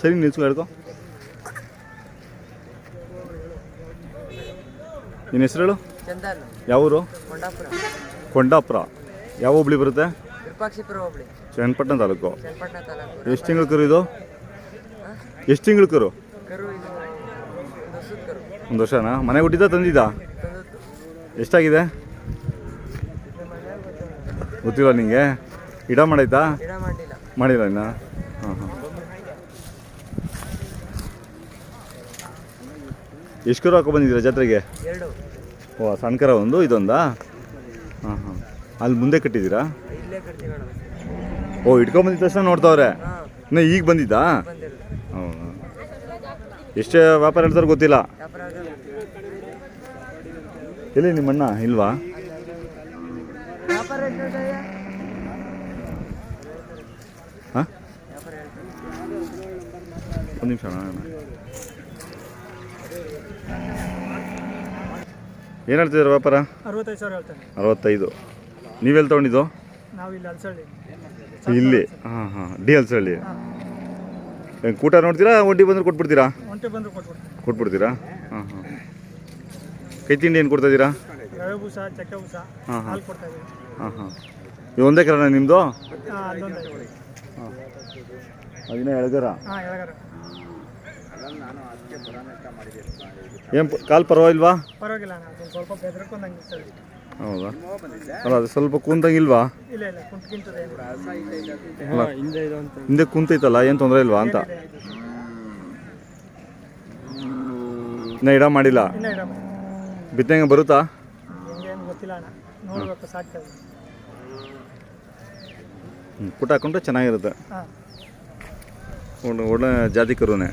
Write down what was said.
ಸರಿ ನಿಲ್ಸ್ಕೊ ಹಿಡ್ಕೊ ನಿನ್ನ ಹೆಸರು ಹೇಳು ಯಾವೂರು? ಯಾವ ಊರು ಕೊಂಡಾಪುರ. ಯಾವ ಹುಬ್ಳಿ ಬರುತ್ತೆ? ಚನ್ನಪಟ್ಟಣ ತಾಲೂಕು. ಎಷ್ಟು ತಿಂಗಳು ಕರು ಇದು? ಎಷ್ಟು ತಿಂಗಳು ಕರು? ಒಂದು ವರ್ಷನಾ? ಮನೆ ಹುಟ್ಟಿದ ತಂದಿದ್ದ? ಎಷ್ಟಾಗಿದೆ? ಗೊತ್ತಿಲ್ಲ ನಿಂಗೆ. ಇಡ ಮಾಡಲಿಲ್ಲ ಮಾಡಿಲ್ಲ ಇನ್ನ? ಹಾಂ ಹಾಂ. ಎಷ್ಟು ಕರು ಹಾಕೊ ಬಂದಿದ್ದೀರಾ ಜಾತ್ರೆಗೆ? ಓ ಸಣ್ಣ ಕರ ಒಂದು ಇದೊಂದಾ? ಹಾಂ ಹಾಂ. ಅಲ್ಲಿ ಮುಂದೆ ಕಟ್ಟಿದ್ದೀರಾ? ಓ ಇಟ್ಕೊಂಬಂದಿದ್ದ ತಕ್ಷಣ ನೋಡ್ತಾವ್ರೆ? ಹಾಂ. ಈಗ ಬಂದಿದ್ದಾ? ಎಷ್ಟೇ ವ್ಯಾಪಾರ ಹೇಳ್ತಾರೆ ಗೊತ್ತಿಲ್ಲ. ಎಲ್ಲಿ ನಿಮ್ಮಣ್ಣ? ಇಲ್ವಾ? ಹಾಂ? ಒಂದು ನಿಮಿಷ ಅಣ್ಣ. ಏನು ಹೇಳ್ತಿದ್ದೀರಾ ವ್ಯಾಪಾರ? ಅರವತ್ತೈದು ಸಾವಿರ ಹೇಳ್ತಾನೆ. ಅರವತ್ತೈದು. ನೀವೆಲ್ಲಿ ತೊಗೊಂಡಿದ್ದು? ನಾವು ಇಲ್ಲಿ ಅಲ್ಸಳ್ಳಿ. ಇಲ್ಲಿ? ಹಾಂ ಹಾಂ. ಡಿ ಅಲ್ಸಳ್ಳಿ. ಹೆಂಗೆ ಕೂಟ ನೋಡ್ತೀರಾ ಒಡ್ಡಿ ಬಂದ್ರೆ ಕೊಟ್ಬಿಡ್ತೀರಾ? ಒಂಟೆ ಕೊಟ್ಬಿಡ್ತೀನಿ. ಕೊಟ್ಬಿಡ್ತೀರಾ? ಹಾಂ ಹಾಂ. ಕೈ ತಿಂಡಿ ಏನು ಕೊಡ್ತಾ ಇದ್ದೀರಾ? ರವೆ ಬೂಸ ಚಕ್ಕೆ ಬೂಸ ಹಾಂ ಹಾಂ. ಹಾಲು ಹಾಂ ಹಾಂ. ಇದು ಒಂದೇ ಕರಣ ನಿಮ್ಮದು ಹಾಂ ಅಲ್ಲೊಂದು ಐತೆ. ಹಾಂ. ಅದಿನ ಎಳಗರ? ಹಾಂ ಎಳಗಾರ. ಏನು ಕಾಲು ಪರವಾಗಿಲ್ವಾ? ಪರವಾಗಿಲ್ಲ ಅಣ್ಣ ಸ್ವಲ್ಪ ಹೌದಾ? ಅಲ್ಲ ಅದು ಸ್ವಲ್ಪ ಕುಂತಂಗಿಲ್ವಾ ಇಲ್ಲ ಇಲ್ಲ ಕುಂತ್ಕಿಂತದೆ. ಅಲ್ಲ ಹಿಂದೆ ಕುಂತೈತಲ್ಲ ಏನು ತೊಂದರೆ ಇಲ್ವಾ ಅಂತ? ಇನ್ನ ಇಡ ಮಾಡಿಲ್ಲ? ಬಿತ್ತಂಗೆ ಬರುತ್ತಾ? ಹೆಂಗೇನು ಗೊತ್ತಿಲ್ಲ ಅಣ್ಣ. ನೋಡ್ಬೇಕು ಸಾಕ್ತದೆ ಪುಟ್ಟ ಹಾಕೊಂಡ್ರೆ ಚೆನ್ನಾಗಿರುತ್ತೆ. ಒಳ್ಳೆ ಜಾತಿ ಕರುನೇ.